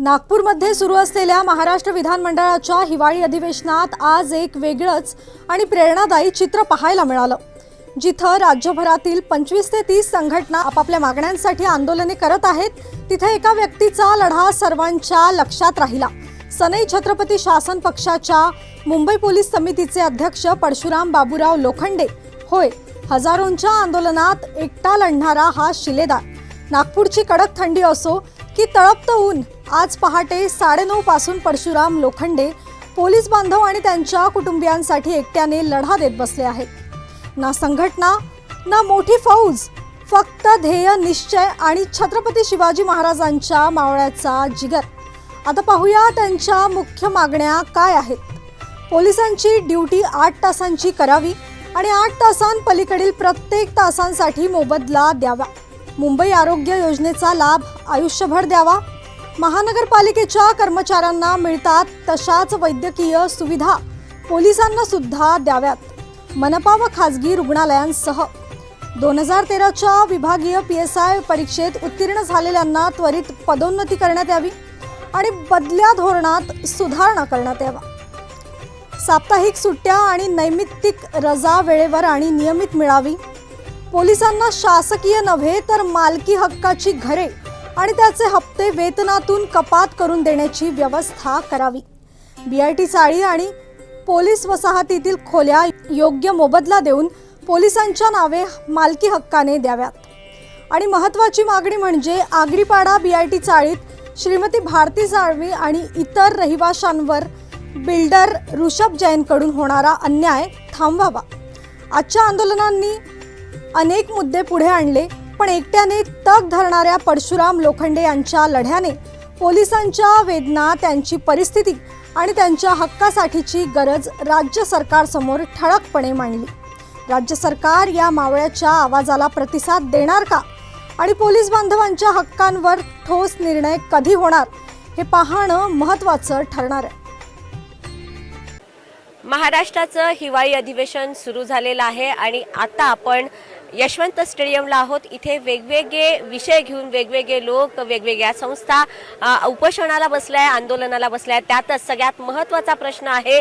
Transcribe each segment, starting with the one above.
नागपूरमध्ये सुरू असलेल्या महाराष्ट्र विधानमंडळाच्या हिवाळी अधिवेशनात आज एक वेगळंच आणि प्रेरणादायी चित्र पाहायला मिळालं जिथं राज्यभरातील पंचवीस ते तीस संघटना आपापल्या मागण्यांसाठी आंदोलने करत आहेत. तिथे एका व्यक्तीचा लढा सर्वांच्या लक्षात राहिला. सनई छत्रपती शासन पक्षाच्या मुंबई पोलीस समितीचे अध्यक्ष परशुराम बाबूराव लोखंडे. होय हजारोंच्या आंदोलनात एकटा लढणारा हा शिलेदार. नागपूरची कडक थंडी असो की तळपतं ऊन. आज पहाटे साडेनऊ पासून परशुराम लोखंडे पोलीस बांधव आणि त्यांच्या कुटुंबियांसाठी एकट्याने लढा देत बसले आहेत. ना संघटना ना मोठी फौज फक्त ध्येय निश्चय आणि छत्रपती शिवाजी महाराजांच्या मावळ्याचा जिगर. आता पाहूया त्यांच्या मुख्य मागण्या काय आहेत. पोलिसांची ड्युटी आठ तासांची करावी आणि आठ तासांपलीकडील प्रत्येक तासांसाठी मोबदला द्यावा. मुंबई आरोग्य योजनेचा लाभ आयुष्यभर द्यावा. महानगरपालिकेच्या कर्मचाऱ्यांना मिळतात तशाच वैद्यकीय सुविधा. पोलिसांना सुद्धा द्याव्यात. मनपा व खाजगी रुग्णालयांसह. दोन हजार तेराच्या विभागीय पी एस आय परीक्षेत उत्तीर्ण झालेल्यांना त्वरित पदोन्नती करण्यात यावी आणि बदल्या धोरणात सुधारणा करण्यात यावा. साप्ताहिक सुट्ट्या आणि नैमित्तिक रजा वेळेवर आणि नियमित मिळावी. पोलिसांना शासकीय नव्हे तर मालकी हक्काची घरे आणि त्याचे हप्ते वेतनातून कपात करून देण्याची व्यवस्था करावी. बी आय टी चाळी आणि पोलीस वसाहतीतील खोल्या योग्य मोबदला देऊन पोलिसांच्या नावे मालकी हक्काने द्याव्यात. आणि महत्त्वाची मागणी म्हणजे आगरीपाडा बी आय टी चाळीत श्रीमती भारती जाळवी आणि इतर रहिवाशांवर बिल्डर ऋषभ जैनकडून होणारा अन्याय थांबवावा. आजच्या आंदोलनांनी अनेक मुद्दे पुढे आणले पण एकट्याने तग धरणाऱ्या परशुराम लोखंडे यांच्या लढ्याने पोलिसांच्या वेदना त्यांची परिस्थिती आणि त्यांच्या हक्कासाठीची गरज राज्य सरकारसमोर ठळकपणे मांडली. राज्य सरकार या मावळ्याच्या आवाजाला प्रतिसाद देणार का? आणि पोलीस बांधवांच्या हक्कांवर ठोस निर्णय कधी होणार? हे पाहणं महत्त्वाचं ठरणार आहे. महाराष्ट्राचं हिवाळी अधिवेशन सुरू झालेलं आहे आणि आता आपण यशवंत स्टेडियमला आहोत. इथे वेगवेगळे विषय घेऊन वेगवेगळे लोक वेगवेगळ्या संस्था उपोषणाला बसल्या आंदोलनाला बसल्या आहेत. त्यातच सगळ्यात महत्त्वाचा प्रश्न आहे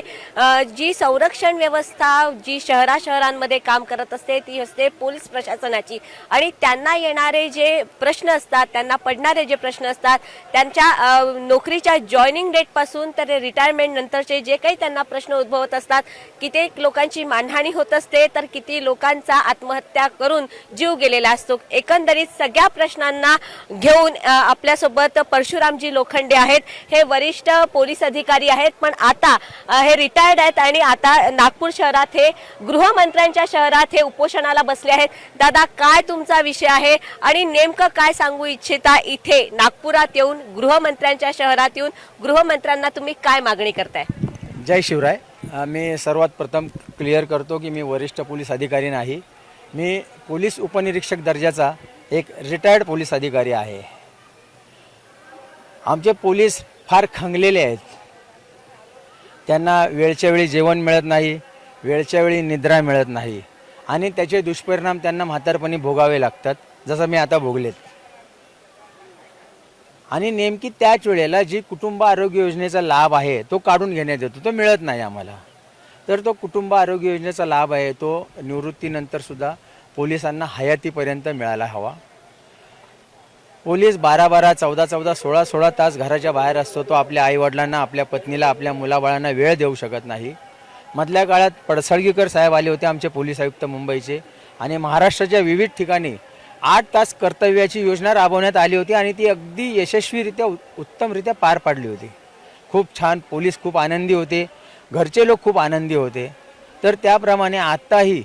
जी संरक्षण व्यवस्था जी शहरा शहरांमध्ये काम करत असते ती असते पोलीस प्रशासनाची. आणि त्यांना येणारे जे प्रश्न असतात त्यांना पडणारे जे प्रश्न असतात त्यांच्या नोकरीच्या जॉईनिंग डेटपासून तर रिटायरमेंट नंतरचे जे काही त्यांना प्रश्न उद्भवत असतात कित्येक लोकांची मानहानी होत असते तर किती लोकांचा आत्महत्या करून जीव गेलेला असतो. एकंदरीत सगळ्या प्रश्नांना घेऊन आपल्यासोबत परशुरामजी लोखंडे आहेत. हे वरिष्ठ पोलीस अधिकारी आहेत. पण आता हे रिटायर्ड आहेत आणि आता नागपूर शहरात हे गृहमंत्र्यांच्या शहरात हे उपोषणाला बसले आहेत. दादा काय तुमचा विषय आहे? आणि नेमकं काय सांगू इच्छिता इथे नागपुरात येऊन गृहमंत्र्यांच्या शहरात येऊन गृहमंत्र्यांना तुम्ही काय मागणी करताय? जय शिवराय. मी सर्वात प्रथम क्लिअर करतो की मी वरिष्ठ पोलीस अधिकारी नाही. मी पोलीस उपनिरीक्षक दर्जाचा एक रिटायर्ड पोलीस अधिकारी आहे. आमचे पोलीस फार खंगलेले आहेत. त्यांना वेळच्या वेळी जेवण मिळत नाही वेळच्या वेळी निद्रा मिळत नाही आणि त्याचे दुष्परिणाम त्यांना म्हातारपणी भोगावे लागतात जसं मी आता भोगलेत. आणि नेमकी त्याच वेळेला जी कुटुंब आरोग्य योजनेचा लाभ आहे तो काढून घेण्यात येतो तो मिळत नाही आम्हाला. तर तो कुटुंब आरोग्य योजनेचा लाभ आहे. तो निवृत्तीनंतरसुद्धा पोलिसांना हयातीपर्यंत मिळायला हवा. पोलीस बारा बारा चौदा चौदा सोळा सोळा तास घराच्या बाहेर असतो. तो आपल्या आईवडिलांना आपल्या पत्नीला आपल्या मुलाबाळांना वेळ देऊ शकत नाही. मधल्या काळात पडसळगीकर साहेब आले होते आमचे पोलीस आयुक्त मुंबईचे आणि महाराष्ट्राच्या विविध ठिकाणी आठ तास कर्तव्याची योजना राबवण्यात आली होती आणि ती अगदी यशस्वीरित्या उत्तमरित्या पार पाडली होती. खूप छान पोलीस खूप आनंदी होते. घरचे लोक खूप आनंदी होते. तर त्याप्रमाणे आत्ताही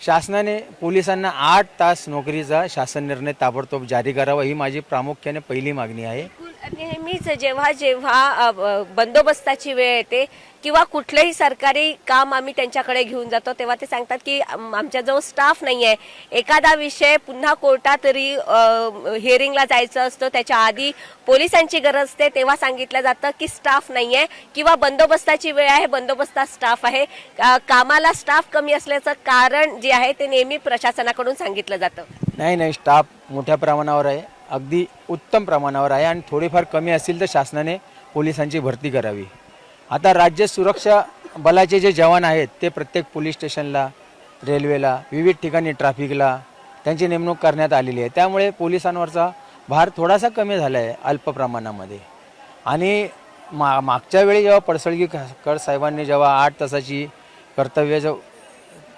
शासनाने पोलिसांना आठ तास नोकरीचा शासन निर्णय ताबडतोब जारी करावा ही माझी प्रामुख्याने पहिली मागणी आहे. नेहमीच जेव्हा जेव्हा बंदोबस्ताची वेळ येते किंवा कुठलंही सरकारी काम आम्ही त्यांच्याकडे घेऊन जातो तेव्हा ते सांगतात की आमच्याजवळ स्टाफ नाही आहे. एखादा विषय पुन्हा कोर्टात री हिअरिंगला जायचं असतं. त्याच्या आधी पोलिसांची गरज असते. तेव्हा सांगितलं जातं की स्टाफ नाही आहे किंवा बंदोबस्ताची वेळ आहे बंदोबस्तात स्टाफ आहे. कामाला स्टाफ कमी असल्याचं कारण जे आहे ते नेहमी प्रशासनाकडून सांगितलं जातं. नाही नाही स्टाफ मोठ्या प्रमाणावर आहे. अगदी उत्तम प्रमाणावर आहे आणि थोडीफार कमी असतील तर शासनाने पोलिसांची भरती करावी. आता राज्य सुरक्षा बलाचे जे जवान आहेत ते प्रत्येक पोलीस स्टेशनला रेल्वेला विविध ठिकाणी ट्रॅफिकला त्यांची नेमणूक करण्यात आलेली आहे. त्यामुळे पोलिसांवरचा भार थोडासा कमी झाला आहे अल्प प्रमाणामध्ये. आणि मा मागच्या वेळी जेव्हा पडसळगीकर साहेबांनी जेव्हा आठ तासाची कर्तव्य जो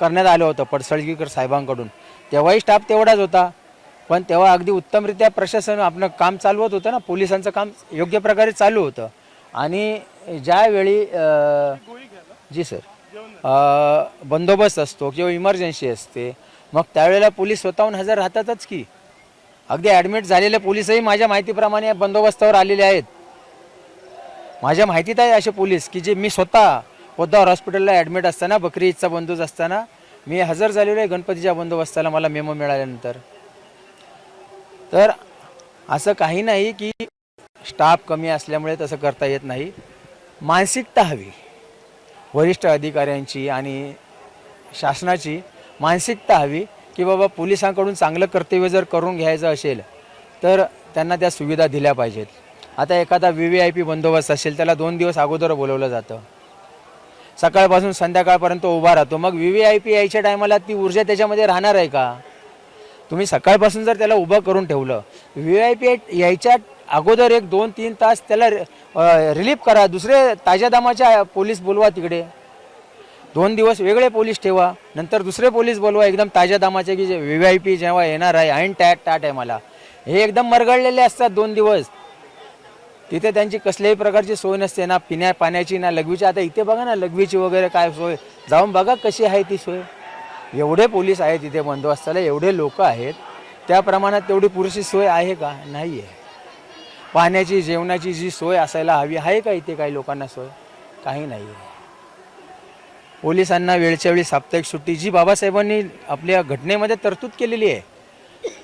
करण्यात आलं होतं पडसळगीकर साहेबांकडून. तेव्हाही स्टाफ तेवढाच होता. पण तेव्हा अगदी उत्तमरित्या प्रशासन आपलं काम चालवत होतं ना पोलिसांचं काम योग्य प्रकारे चालू होतं. आणि ज्यावेळी जी सर बंदोबस्त असतो किंवा इमर्जन्सी असते मग त्यावेळेला पोलीस स्वतःहून हजर राहतातच की. अगदी ॲडमिट झालेले पोलीसही माझ्या माहितीप्रमाणे बंदोबस्तावर आलेले आहेत. माझ्या माहितीत आहे असे पोलीस की जे मी स्वतः पोद्दार हॉस्पिटलला ॲडमिट असताना बकरी ईदचा बंदोबस्त असताना मी हजर झालेलो आहे गणपतीच्या बंदोबस्ताला मला मेमो मिळाल्यानंतर. तर असं काही नाही की स्टाफ कमी असल्यामुळे तसं करता येत नाही. मानसिकता हवी. वरिष्ठ अधिकाऱ्यांची आणि शासनाची मानसिकता हवी की बाबा पोलिसांकडून चांगलं कर्तव्य जर करून घ्यायचं असेल तर त्यांना त्या सुविधा दिल्या पाहिजेत. आता एखादा व्ही व्ही आय पी बंदोबस्त असेल त्याला दोन दिवस अगोदर बोलवलं जातं. सकाळपासून संध्याकाळपर्यंत उभा राहतो. मग व्ही व्ही आय पी यायच्या टायमाला ती ऊर्जा त्याच्यामध्ये राहणार आहे का? तुम्ही सकाळपासून जर त्याला उभं करून ठेवलं व्ही आय पी यायच्या अगोदर एक दोन तीन तास त्याला रिलीफ करा. दुसरे ताज्या दामाच्या पोलीस बोलवा तिकडे. दोन दिवस वेगळे पोलीस ठेवा. नंतर दुसरे पोलीस बोलवा. एकदम ताज्या दामाचे की जे व्ही आय पी जेव्हा येणार आहे ऐन टॅट टाट आहे मला हे एकदम मरगळलेले असतात दोन दिवस. तिथे त्यांची कसल्याही प्रकारची सोय नसते ना पिण्या पाण्याची ना लघवीची आता इथे बघा ना लघवीची वगैरे काय सोय. जाऊन बघा कशी आहे ती सोय. एवढे पोलीस आहेत इथे बंदोबस्ताला एवढे लोक आहेत. त्या प्रमाणात तेवढी पुरेशी सोय आहे का? नाही आहे पाण्याची जेवणाची जी सोय असायला हवी आहे का इथे काही लोकांना सोय? काही नाही आहे पोलिसांना वेळच्या वेळी साप्ताहिक सुट्टी. जी बाबासाहेबांनी आपल्या घटनेमध्ये तरतूद केलेली आहे.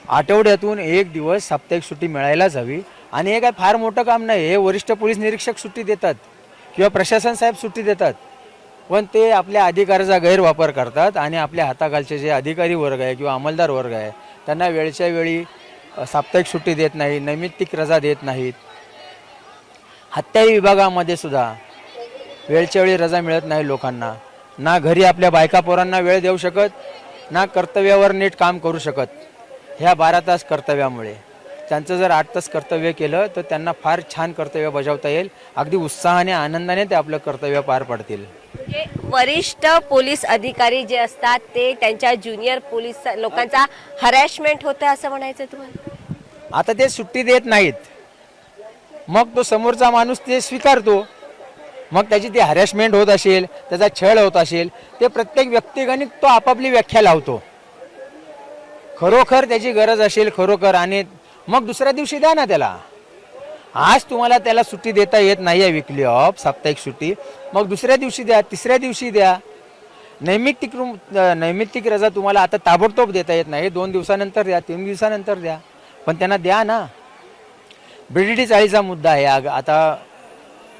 आठवड्यातून एक दिवस साप्ताहिक सुट्टी मिळायलाच हवी. आणि हे काय फार मोठं काम नाही. हे वरिष्ठ पोलीस निरीक्षक सुट्टी देतात किंवा प्रशासन साहेब सुट्टी देतात. पण ते आपल्या अधिकाराचा गैरवापर करतात आणि आपल्या हाताखालचे जे अधिकारी वर्ग आहे किंवा अंमलदार वर्ग आहे त्यांना वेळच्या वेळी साप्ताहिक सुट्टी देत नाही नैमित्तिक रजा देत नाहीत. हत्याई विभागामध्ये सुद्धा वेळच्या वेळी रजा मिळत नाही लोकांना. ना घरी आपल्या बायका पोरांना वेळ देऊ शकत ना कर्तव्यावर नीट काम करू शकत. ह्या बारा तास कर्तव्यामुळे. त्यांचं जर आठ तास कर्तव्य केलं तर त्यांना फार छान कर्तव्य बजावता येईल. अगदी उत्साहाने आनंदाने ते आपलं कर्तव्य पार पाडतील. वरिष्ठ पोलीस अधिकारी जे असतात ते त्यांच्या ज्युनियर पोलीस लोकांचा हरॅशमेंट होतं असं म्हणायचं तुम्हाला? आता ते सुट्टी देत नाहीत. मग तो समोरचा माणूस ते स्वीकारतो. मग त्याची ती हॅरेसमेंट होत असेल त्याचा छळ होत असेल ते प्रत्येक व्यक्तिगणी तो आपापली व्याख्या लावतो. खरोखर त्याची गरज असेल खरोखर आणि मग दुसऱ्या दिवशी द्या ना त्याला. आज तुम्हाला त्याला सुट्टी देता येत नाही आहे विकली ऑफ साप्ताहिक सुट्टी. मग दुसऱ्या दिवशी द्या तिसऱ्या दिवशी द्या. नैमित्तिक रूम नैमित्तिक रजा तुम्हाला आता ताबडतोब देता येत नाही. दोन दिवसानंतर द्या तीन दिवसानंतर द्या. पण त्यांना द्या ना. बीडीटी चाळीचा मुद्दा आहे. आग आता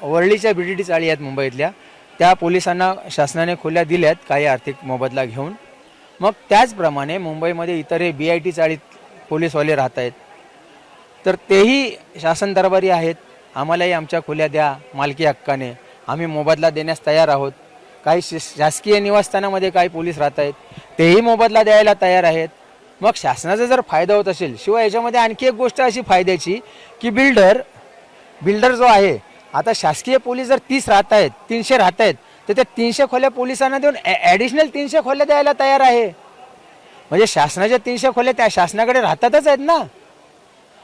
वर्लीच्या बीडीटी चाळी आहेत मुंबईतल्या. त्या पोलिसांना शासनाने खुल्या दिल्यात काही आर्थिक मोबदला घेऊन. मग त्याचप्रमाणे मुंबईमध्ये इतरही बी आय टी चाळीत पोलीसवाले राहत आहेत तर तेही शासन दरबारी आहेत. आम्हालाही आमच्या खुल्या द्या मालकी हक्काने. आम्ही मोबदला देण्यास तयार आहोत. काही शासकीय निवासस्थानामध्ये काही पोलीस राहत आहेत. तेही मोबदला द्यायला तयार आहेत. मग शासनाचा जर फायदा होत असेल शिवाय याच्यामध्ये आणखी एक गोष्ट अशी फायद्याची की बिल्डर बिल्डर जो आहे आता शासकीय पोलीस जर तीस राहत आहेत तीनशे राहत आहेत तर त्या तीनशे खोल्या पोलिसांना देऊन ॲडिशनल तीनशे खोल्या द्यायला तयार आहे. म्हणजे शासनाच्या तीनशे खोल्या त्या शासनाकडे राहतातच आहेत ना.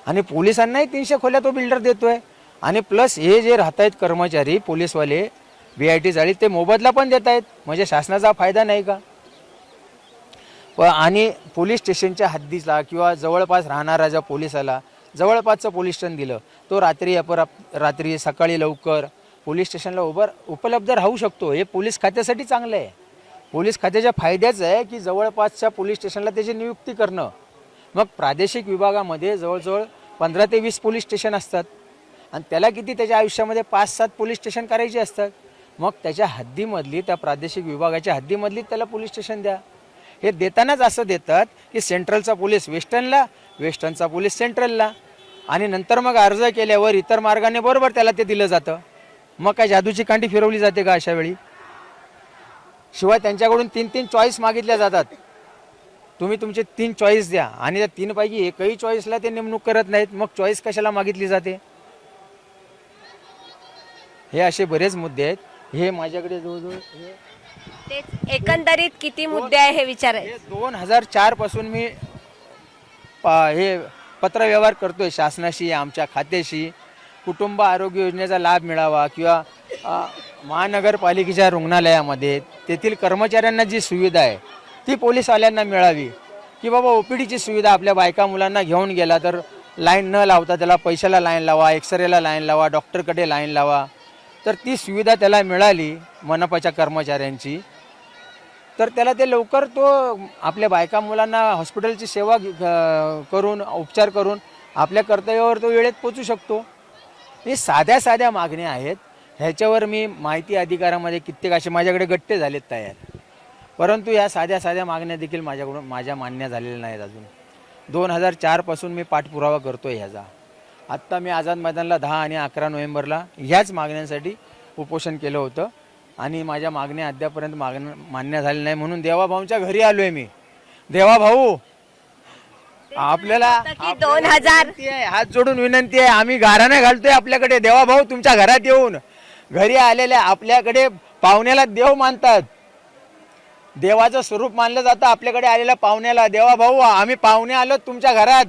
आणि पोलिसांनाही तीनशे खोल्या तो बिल्डर देतोय. आणि प्लस हे जे राहत आहेत कर्मचारी पोलीसवाले बी आय टी जाळी ते मोबदला पण देत आहेत म्हणजे शासनाचा फायदा नाही का? प आणि पोलीस स्टेशनच्या हद्दीला किंवा जवळपास राहणारा ज्या पोलिसाला जवळपासचं पोलीस स्टेशन दिलं तो रात्री अपरा रात्री सकाळी लवकर पोलीस स्टेशनला उभं उपलब्ध राहू शकतो. हे पोलीस खात्यासाठी चांगलं आहे. पोलीस खात्याच्या फायद्याचं आहे की जवळपासच्या पोलीस स्टेशनला त्याची नियुक्ती करणं. मग प्रादेशिक विभागामध्ये जवळजवळ पंधरा ते वीस पोलीस स्टेशन असतात. आणि त्याला किती त्याच्या आयुष्यामध्ये पाच सात पोलीस स्टेशन करायची असतात. मग त्याच्या हद्दीमधली त्या प्रादेशिक विभागाच्या हद्दीमधली त्याला पोलीस स्टेशन द्या. हे देतानाच असं देतात की सेंट्रलचा पोलीस वेस्टर्नला वेस्टर्नचा पोलीस सेंट्रलला. आणि नंतर मग अर्ज केल्यावर इतर मार्गाने बरोबर त्याला ते दिलं जातं. मग काय जादूची कांडी फिरवली जाते का अशा वेळी? शिवाय त्यांच्याकडून तीन तीन चॉईस मागितल्या जातात. तुम्ही तुमचे तीन चॉईस द्या. आणि त्या तीनपैकी एकही चॉईसला ते नेमणूक करत नाहीत. मग चॉईस कशाला मागितली जाते? हे असे बरेच मुद्दे आहेत. हे माझ्याकडे जवळजवळ तेच एकंदरीत किती मुद्दे आहे हे विचार हे दोन हजार चारपासून मी प- हे पत्रव्यवहार करतोय शासनाशी आमच्या खात्याशी. कुटुंब आरोग्य योजनेचा लाभ मिळावा किंवा अ, महानगरपालिकेच्या रुग्णालयामध्ये. तेथील कर्मचाऱ्यांना जी सुविधा आहे ती पोलीसवाल्यांना मिळावी. की बाबा ओपीडीची सुविधा आपल्या बायका मुलांना घेऊन गेला तर लाईन न लावता त्याला पैशाला लाईन लावा एक्सरेला लाईन लावा डॉक्टरकडे लाईन लावा. तर ती सुविधा त्याला मिळाली मनपाच्या कर्मचाऱ्यांची. तर त्याला ते लवकर तो आपल्या बायका मुलांना हॉस्पिटलची सेवा करून उपचार करून आपल्या कर्तव्यावर तो वेळेत पोचू शकतो. हे साध्या साध्या मागण्या आहेत. ह्याच्यावर मी माहिती अधिकारामध्ये कित्येक असे माझ्याकडे गट्टे झालेत तयार. परंतु या साध्या साध्या मागण्या देखील माझ्याकडून माझ्या मान्य झालेल्या नाहीत अजून. दोन हजार चारपासून मी पाठपुरावा करतो आहे ह्याचा. आत्ता मी आझाद मैदानला दहा आणि अकरा नोव्हेंबरला ह्याच मागण्यांसाठी उपोषण केलं होतं आणि माझ्या मागण्या अद्यापर्यंत मागण्या मान्य झाल्या नाही म्हणून देवाभाऊंच्या घरी आलोय मी. देवाभाऊ आपल्याला की दोन हजार विनंती आहे, हात जोडून विनंती आहे. आम्ही गाराने घालतोय आपल्याकडे. देवाभाऊ तुमच्या घरात येऊन. घरी आलेल्या आपल्याकडे पाहुण्याला देव मानतात. देवाचं स्वरूप मानलं जातं आपल्याकडे आलेल्या पाहुण्याला देवा भाऊ आम्ही पाहुणे आलो तुमच्या घरात.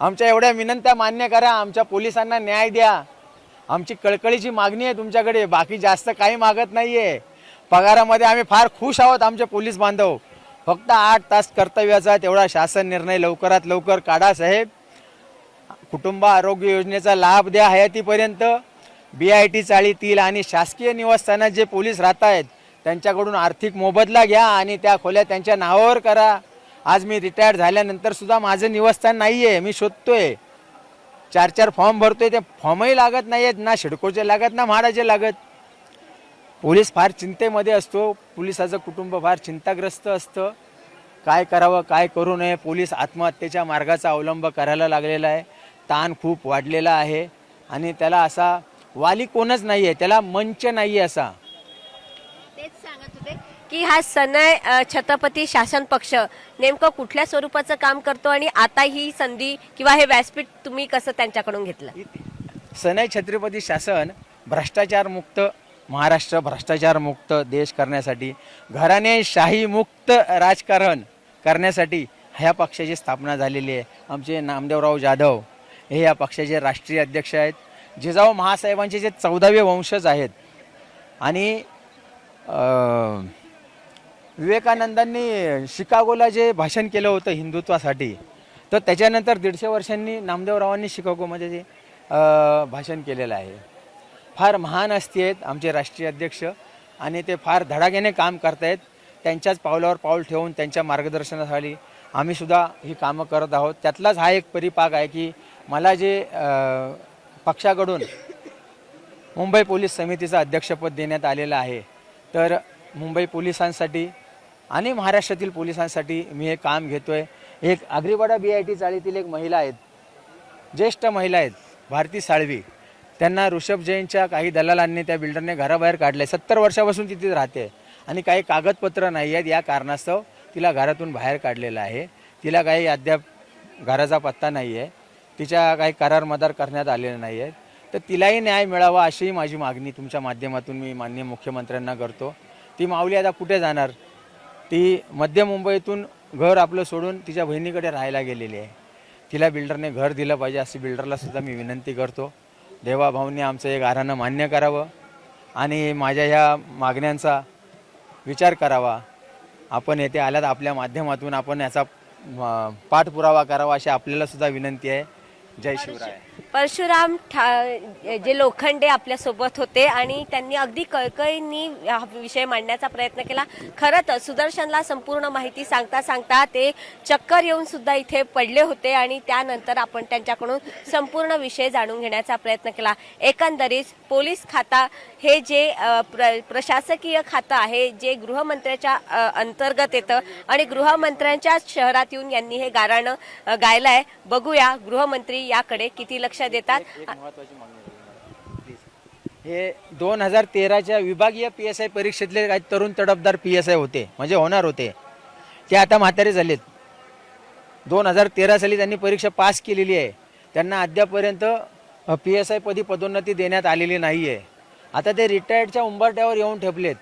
आमच्या एवढ्या विनंत्या मान्य करा आमच्या पोलिसांना न्याय द्या. आमची कळकळीची मागणी आहे तुमच्याकडे बाकी जास्त काही मागत नाही आहे पगारामध्ये आम्ही फार खुश आहोत आमचे पोलीस बांधव. फक्त आठ तास कर्तव्याचा तेवढा शासन निर्णय लवकरात लवकर काढा साहेब. कुटुंब आरोग्य योजनेचा लाभ द्या हयातीपर्यंत. बी आय टी चाळीतील आणि शासकीय निवासस्थानात जे पोलीस राहत आहेत त्यांच्याकडून आर्थिक मोबदला घ्या आणि त्या खोल्या त्यांच्या नावावर करा. आज मी रिटायर्ड झाल्यानंतर सुद्धा माझं निवासस्थान नाही आहे मी शोधतोय. चार चार फॉर्म भरतोय ते फॉर्मही लागत नाही आहेत ना शिडकोचे लागत ना म्हाडाचे लागत. पोलीस फार चिंतेमध्ये असतो पोलिसाचं कुटुंब फार चिंताग्रस्त असतं. काय करावं काय करू नये पोलीस आत्महत्येच्या मार्गाचा अवलंब करायला लागलेला आहे. ताण खूप वाढलेला आहे. आणि त्याला असा वाली कोणच नाही आहे त्याला मंच नाही आहे असा. की हा सनय छत्रपती शासन पक्ष नेमकं कुठल्या स्वरूपाचं काम करतो आणि आता ही संधी किंवा हे व्यासपीठ तुम्ही कसं त्यांच्याकडून घेतलं? सनय छत्रपती शासन भ्रष्टाचार मुक्त महाराष्ट्र भ्रष्टाचार मुक्त देश करण्यासाठी घराणेशाही मुक्त राजकारण करण्यासाठी ह्या पक्षाची स्थापना झालेली आहे. आमचे नामदेवराव जाधव हे या पक्षाचे राष्ट्रीय अध्यक्ष आहेत. जिजाऊ महासाहेबांचे जे चौदावे वंशज आहेत आणि विवेकानंदांनी शिकागोला जे भाषण केलं होतं हिंदुत्वासाठी तर त्याच्यानंतर दीडशे वर्षांनी नामदेवरावांनी शिकागोमध्ये जे भाषण केलेलं आहे. फार महान असती आहेत आमचे राष्ट्रीय अध्यक्ष आणि ते फार धडाक्याने काम करतायत. त्यांच्याच पावलावर पाऊल ठेवून त्यांच्या मार्गदर्शनाखाली आम्हीसुद्धा ही कामं करत आहोत. त्यातलाच हा एक परिपाक आहे की मला जे पक्षाकडून मुंबई पोलीस समितीचं अध्यक्षपद देण्यात आलेलं आहे तर मुंबई पोलिसांसाठी आणि महाराष्ट्रातील पोलिसांसाठी मी हे काम घेतो आहे एक आग्रीवाडा बी आय टी चाळीतील एक महिला आहेत. ज्येष्ठ महिला आहेत भारती साळवी. त्यांना ऋषभ जैनच्या काही दलालांनी त्या बिल्डरने घराबाहेर काढले सत्तर वर्षापासून तिथे राहते आणि काही कागदपत्र नाही आहेत. या कारणास्तव तिला घरातून बाहेर काढलेलं आहे. तिला काही अद्याप घराचा पत्ता नाही आहे. तिच्या काही करार मदार करण्यात आलेले नाही आहेत. तर तिलाही न्याय मिळावा अशीही माझी मागणी. तुमच्या माध्यमातून मी माननीय मुख्यमंत्र्यांना करतो. ती माऊली आता कुठे जाणार? ती मध्य मुंबईतून घर आपलं सोडून तिच्या बहिणीकडे राहायला गेलेली आहे. तिला बिल्डरने घर दिलं पाहिजे अशी बिल्डरला सुद्धा मी विनंती करतो. देवाभाऊंनी आमचं एक गाऱ्हाणं मान्य करावं आणि माझ्या ह्या मागण्यांचा विचार करावा. आपण येथे आल्यात आपल्या माध्यमातून आपण याचा पाठपुरावा करावा अशी आपल्याला सुद्धा विनंती आहे. जय शिवराय. परशुराम ठा जे लोखंडे आपल्यासोबत होते आणि त्यांनी अगदी कळकळींनी हा विषय मांडण्याचा प्रयत्न केला. खरं तर सुदर्शनला संपूर्ण माहिती सांगता सांगता ते चक्कर येऊन सुद्धा इथे पडले होते आणि त्यानंतर आपण त्यांच्याकडून संपूर्ण विषय जाणून घेण्याचा प्रयत्न केला. एकंदरीत पोलीस खाता हे जे अ, प्र प्रशासकीय खातं आहे जे गृहमंत्र्याच्या अ, अंतर्गत येतं आणि गृहमंत्र्यांच्या शहरात येऊन यांनी हे गाराणं अ, गायलंय. बघूया गृहमंत्री याकडे किती लक्ष देतात? महत्वाची मागणी हे दोन हजार तेराच्या विभागीय पी एस आय परीक्षेतले काही तरुण तडफदार पी एस आय होते. म्हणजे होणार होते. ते आता म्हातारे झालेत. दोन हजार तेरा साली त्यांनी परीक्षा पास केलेली आहे. त्यांना अद्यापर्यंत पी एस आय पदी पदोन्नती देण्यात आलेली नाही आहे आता ते रिटायर्डच्या उंबरट्यावर येऊन ठेपलेत.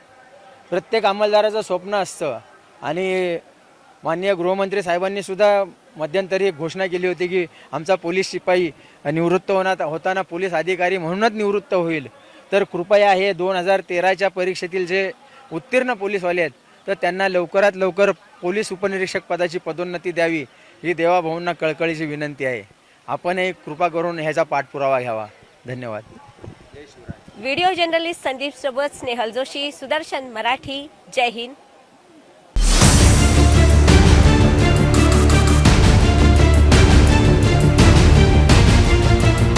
प्रत्येक अंमलदाराचं स्वप्न असतं. आणि माननीय गृहमंत्री साहेबांनी सुद्धा मध्यंतरी एक घोषणा केली होती की आमचा पोलीस शिपाई निवृत्त होणार होताना पोलीस अधिकारी म्हणूनच निवृत्त होईल. तर कृपया हे दोन हजार तेराच्या परीक्षेतील जे उत्तीर्ण पोलीसवाले आहेत तर त्यांना लवकरात लवकर पोलीस उपनिरीक्षक पदाची पदोन्नती द्यावी ही देवाभाऊंना कळकळीची विनंती आहे. आपणही कृपा करून ह्याचा पाठपुरावा घ्यावा. धन्यवाद. व्हिडिओ जर्नलिस्ट संदीप सोबत स्नेहल जोशी सुदर्शन मराठी जय हिंद.